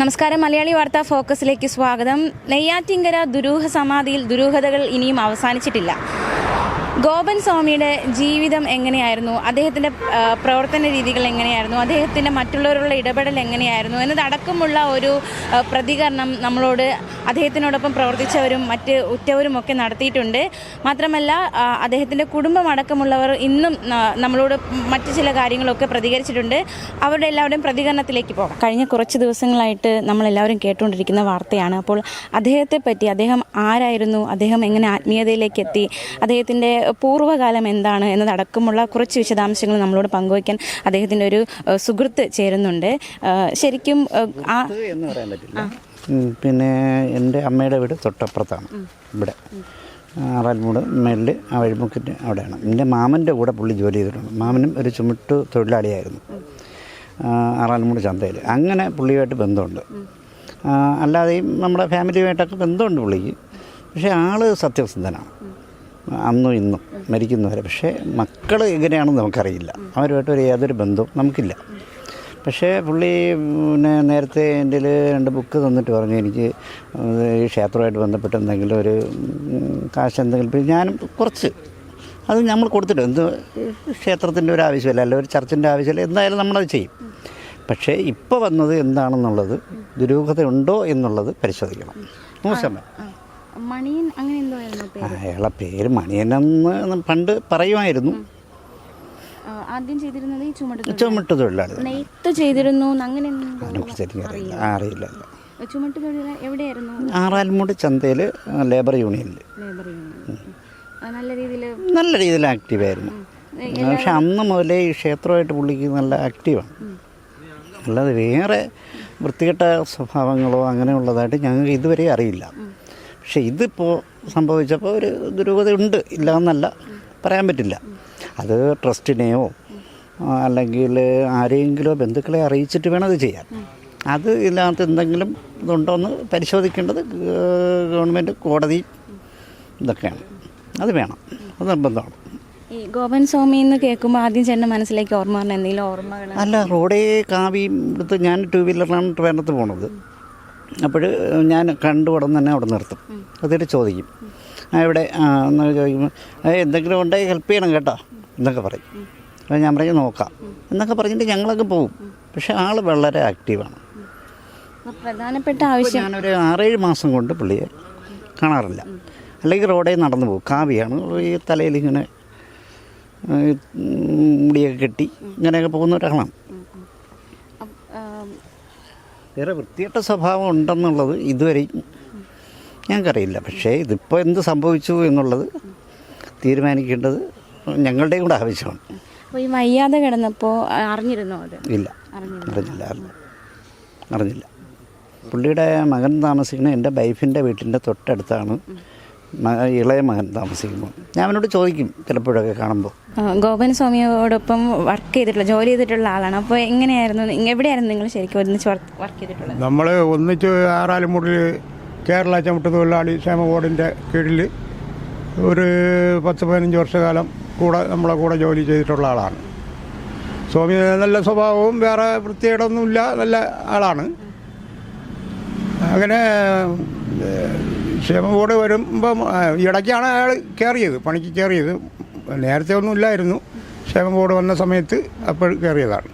നമസ്കാരം. മലയാളി വാർത്താ ഫോക്കസിലേക്ക് സ്വാഗതം. നെയ്യാറ്റിങ്കര ദുരൂഹ സമാധിയിൽ ദുരൂഹതകൾ ഇനിയും അവസാനിച്ചിട്ടില്ല. ഗോപൻ സ്വാമിയുടെ ജീവിതം എങ്ങനെയായിരുന്നു? അദ്ദേഹത്തിന്റെ പ്രവർത്തന രീതികൾ എങ്ങനെയായിരുന്നു? അദ്ദേഹത്തിന്റെ മറ്റുള്ളവരുള്ള ഇടപെടൽ എങ്ങനെയായിരുന്നു? എന്നതടക്കമുള്ള ഒരു പ്രതികരണം നമ്മളോട് അദ്ദേഹത്തിനോടൊപ്പം പ്രവർത്തിച്ചവരും മറ്റ് ഉറ്റവരും ഒക്കെ നടത്തിയിട്ടുണ്ട്. മാത്രമല്ല അദ്ദേഹത്തിന്റെ കുടുംബമടക്കമുള്ളവർ ഇന്നും നമ്മളോട് മറ്റു ചില കാര്യങ്ങളൊക്കെ പ്രതികരിച്ചിട്ടുണ്ട്. അവരുടെ എല്ലാവരുടെയും പ്രതികരണത്തിലേക്ക് പോകാം. കഴിഞ്ഞ കുറച്ച് ദിവസങ്ങളായിട്ട് നമ്മളെല്ലാവരും കേട്ടുകൊണ്ടിരിക്കുന്ന വാർത്തയാണ്. അപ്പോൾ അദ്ദേഹത്തെ പറ്റി അദ്ദേഹം ആരായിരുന്നു? അദ്ദേഹം എങ്ങനെ ആത്മീയതയിലേക്ക് എത്തി? അദ്ദേഹത്തിന്റെ പൂർവകാലം എന്താണ് എന്നതടക്കമുള്ള കുറച്ച് വിശദാംശങ്ങൾ നമ്മളോട് പങ്കുവയ്ക്കാൻ അദ്ദേഹത്തിന്റെ ഒരു സുഹൃത്ത് ചേരുന്നുണ്ട്. ശരിക്കും ആ എന്ന് പറയാൻ പറ്റില്ല. പിന്നെ എന്റെ അമ്മയുടെ വീട് തൊട്ടപ്പുറത്താണ്. ഇവിടെ. ആറാൽമൂട് മേളിൽ ആ വഴിമുക്കിന്റെ അവിടെയാണ്. എന്റെ മാമന്റെ കൂടെ പുള്ളി ജോലി ചെയ്തിട്ടുണ്ട്. മാമനും ഒരു ചുമട്ട് തൊഴിലാളിയായിരുന്നു. ആറാൽമൂട് ചന്തയിൽ അങ്ങനെ പുള്ളിയുമായിട്ട് ബന്ധമുണ്ട്. അല്ലാതെയും നമ്മുടെ ഫാമിലിയുമായിട്ടൊക്കെ ബന്ധമുണ്ട് പുള്ളിക്ക്. പക്ഷേ ആൾ സത്യസന്ധനാണ്. അന്നും ഇന്നും മരിക്കുന്നവരെ. പക്ഷേ മക്കൾ എങ്ങനെയാണെന്ന് നമുക്കറിയില്ല. അവരുമായിട്ട് ഒരു യാതൊരു ബന്ധവും നമുക്കില്ല. പക്ഷേ പുള്ളി പിന്നെ നേരത്തെ എന്റെ രണ്ട് ബുക്ക് തന്നിട്ട് പറഞ്ഞു എനിക്ക് ഈ ക്ഷേത്രമായിട്ട് ബന്ധപ്പെട്ട് എന്തെങ്കിലും ഒരു കാശ് എന്തെങ്കിലും ഞാനും കുറച്ച്. അത് നമ്മൾ കൊടുത്തിട്ട് എന്ത് ക്ഷേത്രത്തിന്റെ ഒരു ആവശ്യമില്ല അല്ല ഒരു ചർച്ചിന്റെ ആവശ്യമില്ല എന്തായാലും നമ്മളത് ചെയ്യും. പക്ഷേ ഇപ്പോൾ വന്നത് എന്താണെന്നുള്ളത് ദുരൂഹതയുണ്ടോ എന്നുള്ളത് പരിശോധിക്കണം. മോശം. മണിയൻ അങ്ങനെ എന്തോ ആയിരുന്നു അയാളെ പേര് മണിയനെന്ന് പണ്ട് പറയുമായിരുന്നു. ആദ്യം ചെയ്തിരുന്നത് ഈ ചുമട്ട് ചുമട്ട് തൊഴിലാളി നെയ്ത്ത് ചെയ്തിരുന്നു അങ്ങനെ അറിയില്ല. ചുമട്ട് തൊഴിൽ എവിടെയായിരുന്നു? ആറാൽമൂട് ചന്തയിൽ ലേബർ യൂണിയനിൽ ലേബർ യൂണിയൻ നല്ല രീതിയിൽ നല്ല രീതിയിൽ ആക്റ്റീവായിരുന്നു പക്ഷെ അന്ന് മുതലേ ഈ ക്ഷേത്രമായിട്ട് പുള്ളിക്ക് നല്ല ആക്റ്റീവാണ് അല്ലാതെ വേറെ വൃത്തികെട്ട സ്വഭാവങ്ങളോ അങ്ങനെയുള്ളതായിട്ട് ഞങ്ങൾക്ക് ഇതുവരെ അറിയില്ല. പക്ഷെ ഇതിപ്പോൾ സംഭവിച്ചപ്പോൾ ഒരു ദുരൂഹത ഉണ്ട്. ഇല്ല എന്നല്ല പറയാൻ പറ്റില്ല. അത് ട്രസ്റ്റിനെയോ അല്ലെങ്കിൽ ആരെയെങ്കിലോ ബന്ധുക്കളെ അറിയിച്ചിട്ട് വേണം അത് ചെയ്യാൻ. അത് ഇല്ലാത്ത എന്തെങ്കിലും ഇതുണ്ടോ എന്ന് പരിശോധിക്കേണ്ടത് ഗവൺമെന്റ് കോടതി ഇതൊക്കെയാണ്. അത് വേണം. അത് നിർബന്ധമാണ്. ഈ ഗോപൻ സ്വാമി എന്ന് കേൾക്കുമ്പോൾ ആദ്യം ചെന്ന മനസ്സിലേക്ക് ഓർമ്മ പറഞ്ഞ എന്തെങ്കിലും ഓർമ്മകൾ അല്ല റോഡേ കാവിയും എടുത്ത് ഞാൻ ടൂ വീലറിലാണ് ട്രെയിനത്ത് പോണത്. അപ്പോൾ ഞാൻ കണ്ടു ഉടൻ തന്നെ അവിടെ നിർത്തും. അതിട്ട് ചോദിക്കും. ആ ഇവിടെ എന്നൊക്കെ ചോദിക്കുമ്പോൾ "ഏയ് എന്തെങ്കിലും ഉണ്ടെങ്കിൽ ഹെൽപ്പ് ചെയ്യണം കേട്ടോ എന്നൊക്കെ പറയും. അപ്പോൾ ഞാൻ പറയും നോക്കാം. എന്നൊക്കെ പറഞ്ഞിട്ട് ഞങ്ങളൊക്കെ പോവും. പക്ഷേ ആൾ വളരെ ആക്റ്റീവാണ്. പ്രധാനപ്പെട്ട ആവശ്യം ഞാനൊരു ആറേഴ് മാസം കൊണ്ട് പുള്ളിയെ കാണാറില്ല. അല്ലെങ്കിൽ റോഡിൽ നടന്നു പോകും. കാവിയാണ്. ഈ തലയിൽ ഇങ്ങനെ മുടിയൊക്കെ കെട്ടി ഇങ്ങനെയൊക്കെ പോകുന്ന ഒരാളാണ്. വേറെ വൃത്തികെട്ട സ്വഭാവം ഉണ്ടെന്നുള്ളത് ഇതുവരെയും ഞങ്ങൾക്കറിയില്ല. പക്ഷേ ഇതിപ്പോൾ എന്ത് സംഭവിച്ചു എന്നുള്ളത് തീരുമാനിക്കേണ്ടത് ഞങ്ങളുടെയും കൂടെ ആവശ്യമാണ്. അപ്പോൾ ഈ വയ്യാതെ കിടന്നപ്പോൾ അറിഞ്ഞിരുന്നോ അത്? ഇല്ല. അറിഞ്ഞില്ല അറിഞ്ഞില്ല. പുള്ളിയുടെ മകൻ താമസിക്കുന്ന എന്റെ വൈഫിന്റെ വീട്ടിന്റെ തൊട്ടടുത്താണ് ഇളയ മകൻ താമസിക്കുമ്പോൾ ഞാൻ അവനോട് ചോദിക്കും ചിലപ്പോഴൊക്കെ കാണുമ്പോൾ. ഗോപൻ സ്വാമിയോടൊപ്പം വർക്ക് ചെയ്തിട്ടുള്ള ജോലി ചെയ്തിട്ടുള്ള ആളാണ്. അപ്പോൾ എങ്ങനെയായിരുന്നു എവിടെയായിരുന്നു നിങ്ങൾ ശരിക്കും ഒന്നിച്ച് വർക്ക് ചെയ്തിട്ടുള്ളത്? നമ്മൾ ഒന്നിച്ച് ആറാലുമുടിൽ കേരള ചവിട്ട് തൊഴിലാളി ക്ഷേമ ബോർഡിന്റെ കീഴിൽ ഒരു പത്ത് പതിനഞ്ച് വർഷക്കാലം കൂടെ നമ്മളെ കൂടെ ജോലി ചെയ്തിട്ടുള്ള ആളാണ്. സ്വാമി നല്ല സ്വഭാവവും വേറെ വൃത്തികേടൊന്നുമില്ല നല്ല ആളാണ്. അങ്ങനെ ക്ഷേമ ബോർഡ് വരുമ്പം ഇടയ്ക്കാണ് അയാൾ കയറിയത് പണിക്ക് കയറിയത്. നേരത്തെ ഒന്നും ഇല്ലായിരുന്നു. ക്ഷേമ ബോർഡ് വന്ന സമയത്ത് അപ്പോൾ കയറിയതാണ്.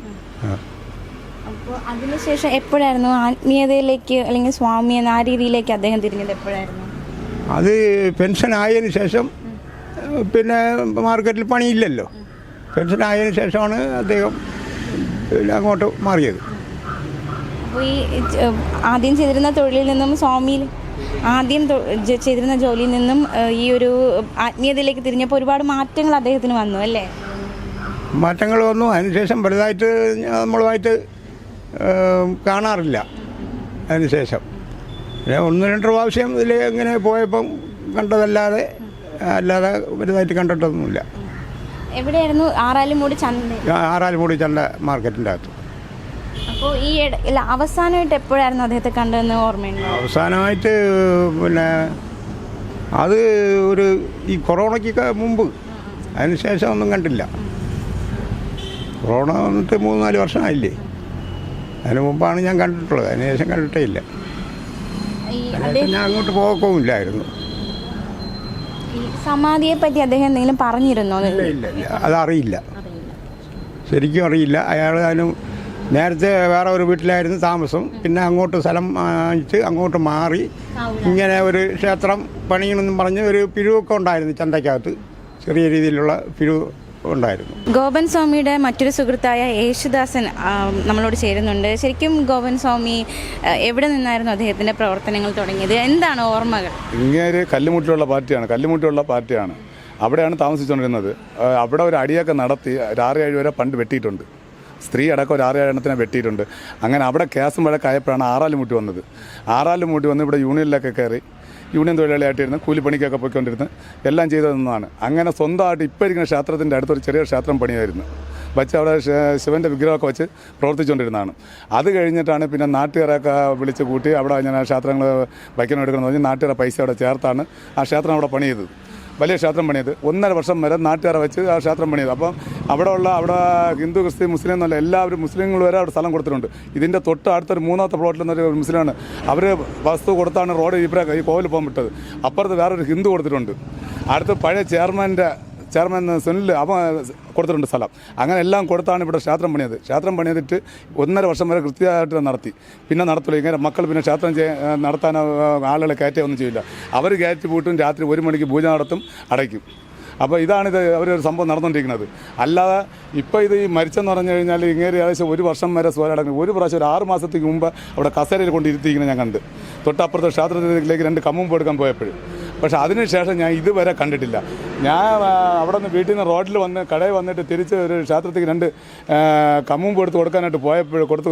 അപ്പോൾ അതിനുശേഷം എപ്പോഴായിരുന്നു ആത്മീയതയിലേക്ക് അല്ലെങ്കിൽ സ്വാമി എന്ന ആ രീതിയിലേക്ക് അദ്ദേഹം തിരിഞ്ഞത് എപ്പോഴായിരുന്നു? അത് പെൻഷൻ ആയതിനു ശേഷം പിന്നെ മാർക്കറ്റിൽ പണിയില്ലല്ലോ. പെൻഷൻ ആയതിനു ശേഷമാണ് അദ്ദേഹം പിന്നെ അങ്ങോട്ട് മാറിയത്. അപ്പോൾ ഈ ആദ്യം ചെയ്തിരുന്ന തൊഴിലിൽ നിന്നും സ്വാമിയിൽ ആദ്യം ചെയ്തിരുന്ന ജോലിയിൽ നിന്നും ഈ ഒരു ആത്മീയതയിലേക്ക് തിരിഞ്ഞപ്പോൾ ഒരുപാട് മാറ്റങ്ങൾ അദ്ദേഹത്തിന് വന്നു അല്ലേ? മാറ്റങ്ങൾ വന്നു. അതിനുശേഷം വലുതായിട്ട് നമ്മളുമായിട്ട് കാണാറില്ല. അതിനുശേഷം പിന്നെ ഒന്ന് രണ്ട് പ്രാവശ്യം ഇതിൽ ഇങ്ങനെ പോയപ്പം കണ്ടതല്ലാതെ അല്ലാതെ വലുതായിട്ട് കണ്ടിട്ടൊന്നുമില്ല. എവിടെയായിരുന്നു? ആറാലുമൂടി ചന്ത ആറാലുമൂടി ചന്ത മാർക്കറ്റിന്റെ അകത്ത്. അപ്പോൾ ഈ അവസാനമായിട്ട് എപ്പോഴായിരുന്നു അദ്ദേഹത്തെ കണ്ടതെന്ന് ഓർമ്മയുണ്ട്? അവസാനമായിട്ട് പിന്നെ അത് ഒരു ഈ കൊറോണയ്ക്ക് മുമ്പ്. അതിനുശേഷം ഒന്നും കണ്ടില്ല. കൊറോണ വന്നിട്ട് മൂന്ന് നാല് വർഷമായില്ലേ? അതിന് മുമ്പാണ് ഞാൻ കണ്ടിട്ടുള്ളത്. അതിന് ശേഷം കണ്ടിട്ടേ ഇല്ല. അതിനുശേഷം ഞാൻ അങ്ങോട്ട് പോകവുമില്ലായിരുന്നു ഈ സമാധിയെ പറ്റി അദ്ദേഹം എന്തെങ്കിലും പറഞ്ഞിരുന്നോ? ഇല്ല ഇല്ല അതറിയില്ല. ശരിക്കും അറിയില്ല. അയാൾ അതിന് നേരത്തെ വേറെ ഒരു വീട്ടിലായിരുന്നു താമസം. പിന്നെ അങ്ങോട്ട് സ്ഥലം വാങ്ങിച്ച് അങ്ങോട്ട് മാറി ഇങ്ങനെ ഒരു ക്ഷേത്രം പണിയണമെന്നും പറഞ്ഞ് ഒരു പിരിവൊക്കെ ഉണ്ടായിരുന്നു ചന്തയ്ക്കകത്ത്. ചെറിയ രീതിയിലുള്ള പിഴു ഉണ്ടായിരുന്നു. ഗോപൻ സ്വാമിയുടെ മറ്റൊരു സുഹൃത്തായ യേശുദാസൻ നമ്മളോട് ചേരുന്നുണ്ട്. ശരിക്കും ഗോപൻ സ്വാമി എവിടെ നിന്നായിരുന്നു അദ്ദേഹത്തിന്റെ പ്രവർത്തനങ്ങൾ തുടങ്ങിയത്? എന്താണ് ഓർമ്മകൾ? ഇങ്ങനെ കല്ലുമുട്ടിലുള്ള പാർട്ടിയാണ്. കല്ലുമുട്ടിയുള്ള പാർട്ടിയാണ്. അവിടെയാണ് താമസിച്ചുകൊണ്ടിരുന്നത്. അവിടെ ഒരു അടിയൊക്കെ നടത്തി ഒരു ആറ് ഏഴ് വരെ പണ്ട് വെട്ടിയിട്ടുണ്ട്. സ്ത്രീ അടക്കം ഒരു ആറ് എണ്ണത്തിനെ വെട്ടിയിട്ടുണ്ട്. അങ്ങനെ അവിടെ കേസും വഴക്കായപ്പോഴാണ് ആറാലുമുട്ടി വന്നത്. ആറാലുമുട്ടി വന്ന് ഇവിടെ യൂണിയനിലൊക്കെ കയറി യൂണിയൻ തൊഴിലാളിയായിട്ടിരുന്ന് കൂലിപ്പണിക്കൊക്കെ പോയിക്കൊണ്ടിരുന്ന് എല്ലാം ചെയ്തു അങ്ങനെ സ്വന്തമായിട്ട് ഇപ്പോൾ ഇരിക്കുന്ന ക്ഷേത്രത്തിന്റെ അടുത്തൊരു ചെറിയ ക്ഷേത്രം പണിയായിരുന്നു. വച്ച് അവിടെ ശിവന്റെ വിഗ്രഹമൊക്കെ വെച്ച് പ്രവർത്തിച്ചുകൊണ്ടിരുന്നതാണ്. അത് കഴിഞ്ഞിട്ടാണ് പിന്നെ നാട്ടുകാരൊക്കെ വിളിച്ച് കൂട്ടി അവിടെ ഞാൻ ക്ഷേത്രങ്ങൾ വയ്ക്കണം എടുക്കണമെന്ന് പറഞ്ഞ് നാട്ടുകാരെ പൈസ അവിടെ ചേർത്താണ് ആ ക്ഷേത്രം അവിടെ പണി ചെയ്തത് വലിയ ക്ഷേത്രം പണിയത്. ഒന്നര വർഷം വരെ നാട്ടുകാരെ വെച്ച് ആ ക്ഷേത്രം പണിയത്. അപ്പം അവിടെ ഉള്ള അവിടെ ഹിന്ദു ക്രിസ്ത്യൻ മുസ്ലിം എന്നല്ല എല്ലാവരും മുസ്ലിങ്ങൾ വരെ അവിടെ സ്ഥലം കൊടുത്തിട്ടുണ്ട്. ഇതിന്റെ തൊട്ട് അടുത്തൊരു മൂന്നാമത്തെ പ്ലോട്ടിൽ നിന്നൊരു മുസ്ലിമാണ്. അവർ വസ്തു കൊടുത്താണ് റോഡ് ഇപ്രാ ഈ കോവിൽ പോകാൻ വിട്ടത്. അപ്പുറത്ത് വേറൊരു ഹിന്ദു കൊടുത്തിട്ടുണ്ട്. അടുത്ത് പഴയ ചെയർമാന്റെ ചെയർമാൻ സുനിൽ അവ കൊടുത്തിട്ടുണ്ട് സ്ഥലം. അങ്ങനെ എല്ലാം കൊടുത്താണ് ഇവിടെ ക്ഷേത്രം പണിയത്. ക്ഷേത്രം പണിതിട്ട് ഒന്നര വർഷം വരെ കൃത്യമായിട്ട് നടത്തി. പിന്നെ നടത്തുള്ളൂ ഇങ്ങനെ മക്കൾ പിന്നെ ക്ഷേത്രം നടത്താൻ ആളുകളെ കയറ്റുക ഒന്നും ചെയ്യില്ല. അവർ കയറ്റി പൂട്ടും രാത്രി ഒരു മണിക്ക് പൂജ നടത്തും അടയ്ക്കും. അപ്പോൾ ഇതാണിത് അവരൊരു സംഭവം നടന്നുകൊണ്ടിരിക്കുന്നത് അല്ലാതെ ഇപ്പോൾ ഇത് ഈ മരിച്ചെന്ന് പറഞ്ഞു കഴിഞ്ഞാൽ ഇങ്ങനെ ഏകദേശം ഒരു വർഷം വരെ സ്വരടങ്ങി ഒരു പ്രാവശ്യം ഒരു ആറ് മാസത്തേക്ക് മുമ്പ് അവിടെ കസേരയിൽ കൊണ്ടിരുത്തിയിരിക്കുന്നത് ഞാൻ കണ്ട്. തൊട്ടപ്പുറത്തെ ക്ഷേത്രത്തിലേക്ക് രണ്ട് കമ്മും എടുക്കാൻ പോയപ്പോഴും. പക്ഷെ അതിനുശേഷം ഞാൻ ഇതുവരെ കണ്ടിട്ടില്ല. ഞാൻ അവിടെ നിന്ന് വീട്ടിൽ നിന്ന് റോഡിൽ വന്ന് കടയിൽ വന്നിട്ട് തിരിച്ച് ഒരു ക്ഷേത്രത്തിൽ രണ്ട് കമ്മും കൊടുത്ത് കൊടുക്കാനായിട്ട് പോയപ്പോൾ കൊടുത്ത്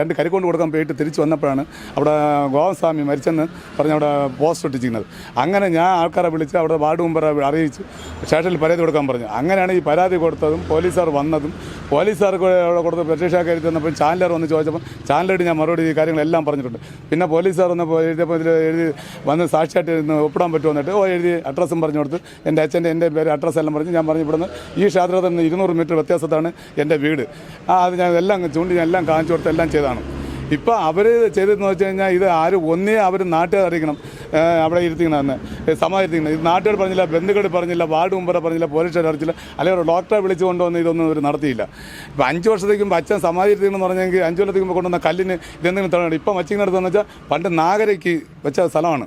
രണ്ട് കരിക്കൊണ്ട് കൊടുക്കാൻ പോയിട്ട് തിരിച്ച് വന്നപ്പോഴാണ് അവിടെ ഗോവസ്വാമി മരിച്ചെന്ന് പറഞ്ഞ് അവിടെ പോസ്റ്റ് ഒട്ടിച്ചിരുന്നത് അങ്ങനെ ഞാൻ ആൾക്കാരെ വിളിച്ച് അവിടെ വാർഡ് മെമ്പറെ അറിയിച്ച് സ്റ്റേഷനിൽ പരാതി കൊടുക്കാൻ പറഞ്ഞു. അങ്ങനെയാണ് ഈ പരാതി കൊടുത്തതും പോലീസുകാർ വന്നതും പോലീസുകാർക്ക് അവിടെ കൊടുത്ത് പ്രത്യക്ഷാ കയറി തന്നപ്പോൾ ചാനലർ വന്ന് ചോദിച്ചപ്പോൾ ചാനലായിട്ട് ഞാൻ മറുപടി ഈ കാര്യങ്ങളെല്ലാം പറഞ്ഞിട്ടുണ്ട്. പിന്നെ പോലീസുകാർ വന്നപ്പോൾ എഴുതിയപ്പോൾ ഇതിൽ എഴുതി വന്ന് സാക്ഷിയായിട്ട് ഇരുന്ന് ഒപ്പിടാൻ പറ്റുമോ എന്നിട്ട് ഓ എഴുതി അഡ്രസ്സും പറഞ്ഞു കൊടുത്ത്. എന്റെ അച്ഛന്റെ എന്റെ പേര് അഡ്രസ്സ് എല്ലാം പറഞ്ഞ്. ഞാൻ പറഞ്ഞു ഇവിടുന്ന് ഈ ക്ഷേത്രത്തിൽ നിന്ന് ഇരുന്നൂറ് മീറ്റർ വ്യത്യാസത്താണ് എന്റെ വീട്. ആ അത് ഞാൻ എല്ലാം ചൂണ്ടി ഞാൻ എല്ലാം കാണിച്ചു കൊടുത്ത് എല്ലാം ചെയ്താണ് ഇപ്പോൾ അവർ ചെയ്തതെന്ന് വെച്ച് കഴിഞ്ഞാൽ ഇത് ആര് ഒന്നേ അവർ നാട്ടുകാർ അറിയിക്കണം. അവിടെ ഇരുത്തിക്കണമെന്ന് ഇരുത്തിക്കണം ഇത് നാട്ടുകാർ പറഞ്ഞില്ല ബന്ധുക്കൾ പറഞ്ഞില്ല വാർഡ് മെമ്പറെ പറഞ്ഞില്ല പോലീസുകാർ അറിയിച്ചില്ല അല്ലെങ്കിൽ ഒരു ഡോക്ടറെ വിളിച്ചു കൊണ്ടുവന്ന് ഇതൊന്നും ഒരു നടത്തിയില്ല. ഇപ്പം അഞ്ച് വർഷത്തേക്കും അച്ഛൻ സമാധി എന്ന് പറഞ്ഞെങ്കിൽ അഞ്ച് കൊല്ലത്തേക്ക് കൊണ്ടുവന്ന കല്ലിന് ഇതെന്തെങ്കിലും തടയണം. ഇപ്പം വച്ചിങ്ങടുത്തെന്ന് വെച്ചാൽ പണ്ട് നാഗരയ്ക്ക് വെച്ച സ്ഥലമാണ്.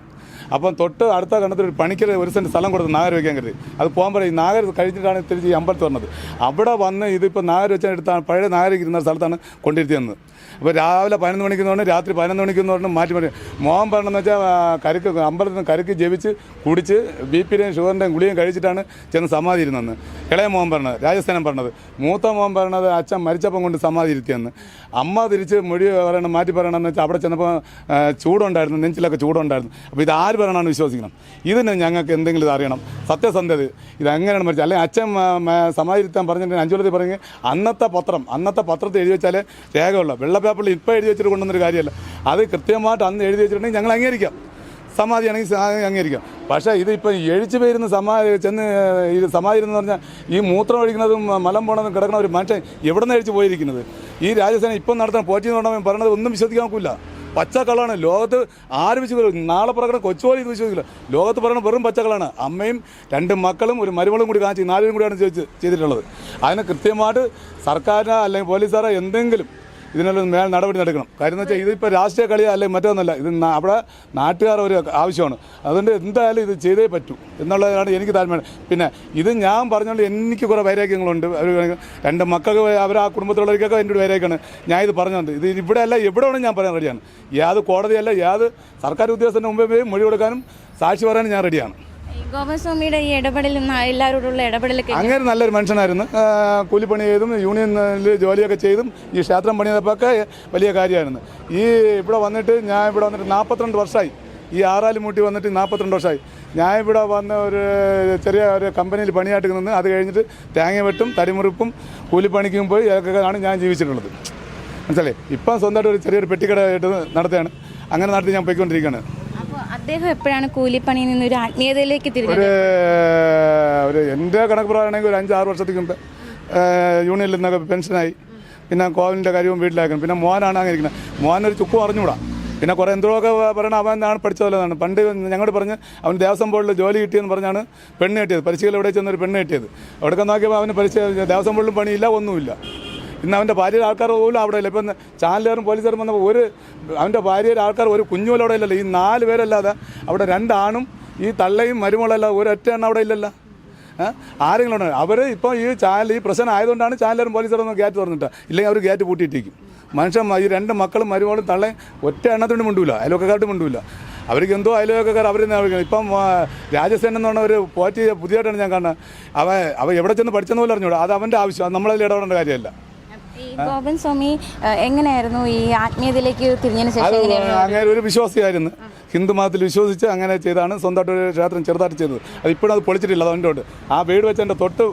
അപ്പം തൊട്ട് അടുത്ത കണ്ടത്തിൽ ഒരു പണിക്കർ ഒരു സെന്റ് സ്ഥലം കൊടുത്ത് നാഗർ വയ്ക്കാൻ കരുതി. അത് പോകാൻ പറയും നാഗർ കഴിഞ്ഞിട്ടാണ് തിരിച്ച് ഈ അമ്പലത്തിൽ വന്നത് അവിടെ വന്ന് ഇതിപ്പോൾ നാഗർ വെച്ചെടുത്താണ് പഴയ നാഗരിക്ക് ഇരുന്ന സ്ഥലത്താണ് കൊണ്ടിരുത്തിയെന്നത് അപ്പോൾ രാവിലെ പതിനൊന്ന് മണിക്ക് പറഞ്ഞു രാത്രി പതിനൊന്ന് മണിക്ക് പറഞ്ഞു മാറ്റി മാറ്റി. മോഹൻ പറഞ്ഞെന്ന് വെച്ചാൽ കരുക്ക് അമ്പലത്തിൽ നിന്ന് കരുക്ക് ജപിച്ച് കുടിച്ച് ബി പിയുടെയും ഷുഗറിന്റെയും ഗുളിയും കഴിച്ചിട്ടാണ് ചെന്ന് സമാധി ഇരുന്നെന്ന്. ഇളയ മോഹൻ പറഞ്ഞത് രാജസ്ഥാനം പറഞ്ഞത്. മൂത്ത മോഹൻ പറഞ്ഞത് അച്ഛൻ മരിച്ചപ്പം കൊണ്ട് സമാധി ഇരുത്തിയെന്ന്. അമ്മ തിരിച്ച് മൊഴി പറയണം മാറ്റി പറയണമെന്ന് വെച്ചാൽ അവിടെ ചെന്നപ്പോൾ ചൂടുണ്ടായിരുന്നു നെഞ്ചിലൊക്കെ ചൂടുണ്ടായിരുന്നു. അപ്പോൾ ഇത് ആര് പറയണമെന്ന് വിശ്വസിക്കണം. ഇതിന് ഞങ്ങൾക്ക് എന്തെങ്കിലും അറിയണം. സത്യസന്ധത ഇത് എങ്ങനെയാണ് മരിച്ചത്? അല്ലെങ്കിൽ അച്ഛൻ ആ, മ- സമാധി പറഞ്ഞിട്ട് അഞ്ചുലത്തിൽ പറഞ്ഞ് അന്നത്തെ പത്രം അന്നത്തെ പത്രത്തിൽ എഴുതി വെച്ചാൽ രേഖയുള്ള. വെള്ള പേപ്പറിൽ ഇപ്പോൾ എഴുതി വെച്ചിട്ട് കൊണ്ടുവന്നൊരു കാര്യമല്ല. അത് കൃത്യമായിട്ട് അന്ന് എഴുതി വെച്ചിട്ടുണ്ടെങ്കിൽ ഞങ്ങൾ അംഗീകരിക്കാം. സമാധിയാണെങ്കിൽ അംഗീകരിക്കാം. പക്ഷേ ഇതിപ്പോൾ എഴിച്ചു പേരുന്ന സമാ ചെന്ന് ഈ സമാധി എന്ന് പറഞ്ഞാൽ ഈ മൂത്രം ഒഴിക്കുന്നതും മലം പോണതും കിടക്കുന്ന ഒരു മനുഷ്യൻ എവിടെ നിന്ന് എഴിച്ച് പോയിരിക്കുന്നത്? ഈ രാജസേന ഇപ്പം നടത്തുന്ന പോറ്റി എന്ന് പറഞ്ഞാൽ ഒന്നും വിശ്വസിക്കാൻ നോക്കില്ല പച്ചക്കളാണ്. ലോകത്ത് ആര് വിശ്വസിക്കില്ല നാളെ പ്രകടനം കൊച്ചുപോലെ ഇത് വിശ്വസിക്കില്ല ലോകത്ത് പറയണ വെറും പച്ചക്കളാണ്. അമ്മയും രണ്ട് മക്കളും ഒരു മരുമകളും കൂടി കാണിച്ച് നാലുപേരും കൂടിയാണ് ചെയ്തിട്ടുള്ളത്. അതിന് കൃത്യമായിട്ട് സർക്കാരിനോ അല്ലെങ്കിൽ പോലീസുകാരോ എന്തെങ്കിലും ഇതിനുള്ള മേൽ നടപടി എടുക്കണം. കാര്യം എന്ന് വെച്ചാൽ ഇതിപ്പോൾ രാഷ്ട്രീയ കളി അല്ലെങ്കിൽ മറ്റൊന്നല്ല ഇത് അവിടെ നാട്ടുകാർ ഒരു ആവശ്യമാണ്. അതുകൊണ്ട് എന്തായാലും ഇത് ചെയ്തേ പറ്റൂ എന്നുള്ളതാണ് എനിക്ക് താല്പര്യം. പിന്നെ ഇത് ഞാൻ പറഞ്ഞുകൊണ്ട് എനിക്ക് കുറേ വൈരാഗ്യങ്ങളുണ്ട്. അവർ രണ്ട് മക്കൾക്ക് അവർ ആ കുടുംബത്തിലുള്ളവർക്കൊക്കെ എന്റെ വൈരാഗ്യമാണ്. ഞാൻ ഇത് പറഞ്ഞുകൊണ്ട് ഇത് ഇവിടെ അല്ല എവിടെ വേണം ഞാൻ പറയാൻ റെഡിയാണ് യാത് കോടതിയല്ല യാത് സർക്കാർ ഉദ്യോഗസ്ഥന്റെ മുമ്പേ മൊഴി കൊടുക്കാനും സാക്ഷി പറയാനും ഞാൻ റെഡിയാണ് ഈ ഗോപൻ സ്വാമിയുടെ ഈ ഇടപെടൽ എല്ലാവരോടുള്ള ഇടപെടലൊക്കെ അങ്ങനെ നല്ലൊരു മനുഷ്യനായിരുന്നു. കൂലിപ്പണി ചെയ്തും യൂണിയനിൽ ജോലിയൊക്കെ ചെയ്തും ഈ ക്ഷേത്രം പണിയതൊക്കെ വലിയ കാര്യമായിരുന്നു. ഈ ഇവിടെ വന്നിട്ട് ഞാൻ ഇവിടെ വന്നിട്ട് നാൽപ്പത്തിരണ്ട് വർഷമായി ഈ ആറാലുമൂട്ടി വന്നിട്ട് നാൽപ്പത്തിരണ്ട് വർഷമായി ഞാൻ ഇവിടെ വന്ന ഒരു ചെറിയ ഒരു കമ്പനിയിൽ പണിയായിട്ട് നിന്ന് അത് കഴിഞ്ഞിട്ട് തേങ്ങ വെട്ടും തടിമുറിപ്പും കൂലിപ്പണിക്കും പോയി ഇതൊക്കെ ആണ് ഞാൻ ജീവിച്ചിട്ടുള്ളത്. മനസ്സിലേ ഇപ്പം സ്വന്തമായിട്ട് ഒരു ചെറിയൊരു പെട്ടിക്കട ആയിട്ട് നടത്തുകയാണ്. അങ്ങനെ നടത്തി ഞാൻ പോയിക്കൊണ്ടിരിക്കുകയാണ്. അദ്ദേഹം എപ്പോഴാണ് കൂലിപ്പണിയിൽ നിന്ന് ഒരു ആത്മീയതയിലേക്ക് തിരിഞ്ഞത്? ഒരു ഒരു എന്റെ കണക്ക് പറയുകയാണെങ്കിൽ ഒരു അഞ്ചാറ് വർഷത്തേക്ക് മുമ്പ് യൂണിയനിൽ നിന്നൊക്കെ പെൻഷനായി. പിന്നെ കോവിലിന്റെ കാര്യവും വീട്ടിലാക്കണം പിന്നെ മോനാണ് അങ്ങനെ ഇരിക്കുന്നത്. മോനൊരു ചുക്കും അറിഞ്ഞുകൂടാ. പിന്നെ കുറേ എന്തോക്കെ പറയണം അവൻ എന്താണ് പഠിച്ചതല്ലെന്നാണ് പണ്ട് ഞങ്ങളോട് പറഞ്ഞ് അവൻ ദേവസ്വം ബോർഡിൽ ജോലി കിട്ടിയെന്ന് പറഞ്ഞാണ് പെണ്ണ് കിട്ടിയത്. പരിശീലനം എവിടെ ചെന്നൊരു പെണ്ണ് കിട്ടിയത്. അവിടെ നോക്കിയപ്പോൾ അവന് പരിശീലനം ദേവസ്വം ബോർഡിലും പണിയില്ല ഒന്നുമില്ല. ഇന്ന് അവന്റെ ഭാര്യയുടെ ആൾക്കാർ പോലും അവിടെ ഇല്ല. ഇപ്പം ചാനലുകാരും പോലീസുകാരും വന്നപ്പോൾ ഒരു അവന്റെ ഭാര്യയുടെ ആൾക്കാർ ഒരു കുഞ്ഞുപോലും അവിടെ ഇല്ലല്ലോ. ഈ നാല് പേരല്ലാതെ അവിടെ രണ്ടാണും ഈ തള്ളയും മരുമകളല്ല ഒരൊറ്റ എണ്ണം അവിടെ ഇല്ലല്ലോ? ആരെങ്കിലും ഉണ്ടോ അവർ ഇപ്പോൾ ഈ ചാനൽ ഈ പ്രശ്നം ആയതുകൊണ്ടാണ് ചാനലുകാരും പോലീസുകാരും ഗ്യാറ്റ് തുറന്നിട്ട്. ഇല്ലെങ്കിൽ അവർ ഗ്യാറ്റ് പൂട്ടിയിട്ടിരിക്കും. മനുഷ്യൻ ഈ രണ്ട് മക്കളും മരുമകളും തള്ളെ ഒറ്റ എണ്ണത്തിനും മിണ്ടൂല. അയൽവക്കക്കാട്ട് മിണ്ടൂല. അവർക്ക് എന്തോ അയലോക്കാർ അവർ ഇപ്പം രാജസേനൻ എന്ന് പറഞ്ഞ ഒരു പോറ്റി പുതിയതായിട്ടാണ് ഞാൻ കാണുന്നത്. അവ അവ എവിടെ ചെന്ന് പഠിച്ചെന്ന് പോലും അറിഞ്ഞൂടാ അത് അവന്റെ ആവശ്യം. അത് നമ്മളതിൽ ഇടപെടേണ്ട കാര്യമല്ല. ഗോപൻ സ്വാമി എങ്ങനെയായിരുന്നു ഈ ആത്മീയതയിലേക്ക് തിരിഞ്ഞതിന് ശേഷം അങ്ങനെ ഒരു വിശ്വാസിയായിരുന്നു. ഹിന്ദു മതത്തിൽ വിശ്വസിച്ച് അങ്ങനെ ചെയ്താണ്. സ്വന്തമായിട്ട് ഒരു ക്ഷേത്രം ചെറുതായിട്ട് ചെയ്തത്. അത് ഇപ്പോഴും അത് പൊളിച്ചിട്ടില്ല അതുകൊണ്ട് ഉണ്ട് ആ വീട് വെച്ച് എന്റെ തൊട്ട്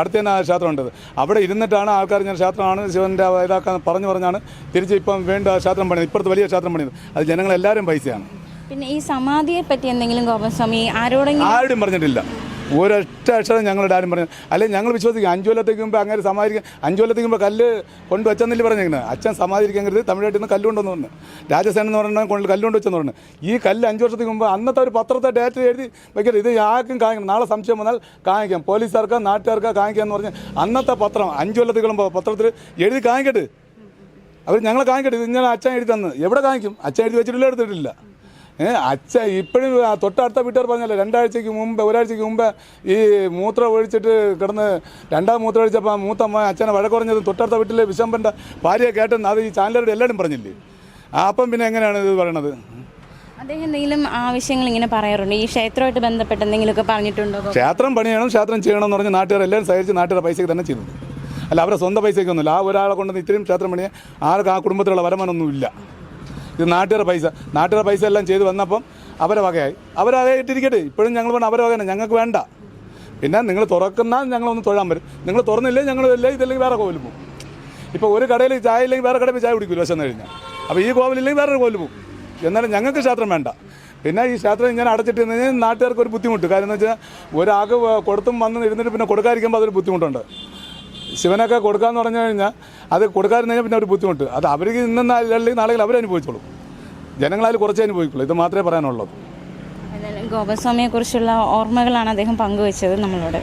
അടുത്ത് തന്നെ ആ ക്ഷേത്രം ഉണ്ട്. അവിടെ ഇരുന്നിട്ടാണ് ആൾക്കാർ ഞാൻ ക്ഷേത്രമാണ് ശിവന്റെ ഇതാക്കാൻ പറഞ്ഞു പറഞ്ഞാണ് തിരിച്ച് ഇപ്പം വീണ്ടും ആ ക്ഷേത്രം പണിയത് ഇപ്പുറത്ത് വലിയ ക്ഷേത്രം പണിയത് അത് ജനങ്ങളെല്ലാവരും പൈസയാണ്. പിന്നെ ഈ സമാധിയെ പറ്റി എന്തെങ്കിലും ഗോപസ്വാമി ആരോടെങ്കിലും ആരോടും പറഞ്ഞിട്ടില്ല. ഒരൊറ്റ അക്ഷരം ഞങ്ങളുടെ ആരും പറഞ്ഞു അല്ലെങ്കിൽ ഞങ്ങൾ വിശ്വസിക്കും. അഞ്ചു കൊല്ലത്തേക്ക് മുമ്പ് അങ്ങനെ സമാധിക്കാൻ അഞ്ചു കൊല്ലത്തേക്ക് മുമ്പ് കല്ല് കൊണ്ട് വെച്ചെന്നില്ല പറഞ്ഞിരിക്കുന്നത്. അച്ഛൻ സമാധിക്കാൻ കരുതി തമിഴ്നാട്ടിൽ നിന്ന് കല്ല് കൊണ്ടുവന്ന് പറഞ്ഞു രാജസേന എന്ന് പറഞ്ഞാൽ കൊണ്ട് കല്ല് കൊണ്ട് വെച്ചെന്ന് പറഞ്ഞു ഈ കല്ല് അഞ്ച് വർഷത്തേക്ക് മുമ്പ് അന്നത്തെ ഒരു പത്രത്തെ ഡേറ്റ് എഴുതി വെക്കരുത്. ഇത് ആർക്കും കാണിക്കണം. നാളെ സംശയം വന്നാൽ കാണിക്കാം. പോലീസുകാർക്ക് നാട്ടുകാർക്ക് കാണിക്കാം എന്ന് പറഞ്ഞ് അന്നത്തെ പത്രം അഞ്ചു കൊല്ലത്തേക്ക് മുമ്പ് പത്രത്തിൽ എഴുതി കാണിക്കട്ടെ. അവർ ഞങ്ങളെ കാണിക്കട്ടെ. ഇത് ഇങ്ങനെ അച്ഛൻ എഴുതി തന്ന്. എവിടെ കാണിക്കും? അച്ഛൻ എഴുതി വെച്ചിട്ടില്ല എടുത്തിട്ടില്ല. അച്ഛൻ ഇപ്പോഴും തൊട്ടടുത്ത വീട്ടുകാർ പറഞ്ഞല്ലോ രണ്ടാഴ്ചയ്ക്ക് മുമ്പ് ഒരാഴ്ചയ്ക്ക് മുമ്പ് ഈ മൂത്രം ഒഴിച്ചിട്ട് കിടന്ന് രണ്ടാം മൂത്രം ഒഴിച്ചപ്പോൾ മൂത്ത അച്ഛനെ വഴക്കുറഞ്ഞത് തൊട്ടടുത്ത വീട്ടിലെ വിശമ്പന്റെ ഭാര്യയെ കേട്ടെന്ന് അത് ഈ ചാനലുകാരുടെ എല്ലാവരും പറഞ്ഞില്ലേ? ആ, അപ്പം പിന്നെ എങ്ങനെയാണ് ഇത് പറയണത്? അദ്ദേഹം എന്തെങ്കിലും ആവശ്യങ്ങൾ ഇങ്ങനെ പറയാറുണ്ട്? ഈ ക്ഷേത്രമായിട്ട് ബന്ധപ്പെട്ട് എന്തെങ്കിലുമൊക്കെ പറഞ്ഞിട്ടുണ്ടോ? ക്ഷേത്രം പണിയണം ക്ഷേത്രം ചെയ്യണം എന്ന് പറഞ്ഞ് നാട്ടുകാർ എല്ലാവരും സഹകരിച്ച് നാട്ടുകാരുടെ പൈസയ്ക്ക് തന്നെ ചെയ്തു അല്ല അവരുടെ സ്വന്തം പൈസയ്ക്കൊന്നുമില്ല ആ ഒരാളെ കൊണ്ടുവന്ന് ഇത്രയും ക്ഷേത്രം പണിയാൻ ആർക്കും ആ കുടുംബത്തിലുള്ള വരുമാനമൊന്നുമില്ല. ഇത് നാട്ടുകാരുടെ പൈസ. നാട്ടുകാരുടെ പൈസ എല്ലാം ചെയ്ത് വന്നപ്പം അവരെ വകയായി. അവരതേ ഇട്ടിരിക്കട്ടെ. ഇപ്പോഴും ഞങ്ങൾ വേണം അവരെ വകയാണ്. ഞങ്ങൾക്ക് വേണ്ട. പിന്നെ നിങ്ങൾ തുറക്കുന്ന ഞങ്ങളൊന്ന് തൊഴാൻ വരും. നിങ്ങൾ തുറന്നില്ലേ ഞങ്ങൾ ഇല്ലേ ഇതല്ലെങ്കിൽ വേറെ കോവിൽ പോകും. ഇപ്പോൾ ഒരു കടയിൽ ചായ ഇല്ലെങ്കിൽ വേറെ കടയിൽ ചായ കുടിക്കില്ല വിശന്ന് കഴിഞ്ഞാൽ. അപ്പോൾ ഈ കോവിലില്ലെങ്കിൽ വേറൊരു കോവിൽ പോകും. എന്നാലും ഞങ്ങൾക്ക് ക്ഷേത്രം വേണ്ട. പിന്നെ ഈ ക്ഷേത്രം ഇങ്ങനെ അടച്ചിട്ട് കഴിഞ്ഞാൽ നാട്ടുകാർക്ക് ഒരു ബുദ്ധിമുട്ട്. കാര്യം എന്ന് വെച്ചാൽ ഒരാൾക്ക് കൊടുത്തും വന്ന് ഇരുന്നിട്ട് പിന്നെ കൊടുക്കാതിരിക്കുമ്പോൾ അതൊരു ബുദ്ധിമുട്ടുണ്ട്. ശിവനൊക്കെ കൊടുക്കാന്ന് പറഞ്ഞു കഴിഞ്ഞാൽ അത് കൊടുക്കാതിരുന്നു പിന്നെ ഒരു ബുദ്ധിമുട്ട്. അത് അവർക്ക് ഇന്നും അല്ലെങ്കിൽ നാളെ അവരനുഭവിച്ചോളൂ ജനങ്ങളാൽ കുറച്ചേ അനുഭവിക്കുള്ളൂ. ഇത് മാത്രമേ പറയാനുള്ളൂ. ഗോപസ്വാമിയെക്കുറിച്ചുള്ള ഗോപസ്വാമിയെ കുറിച്ചുള്ള ഓർമ്മകളാണ് അദ്ദേഹം പങ്കുവച്ചത് നമ്മളോട്.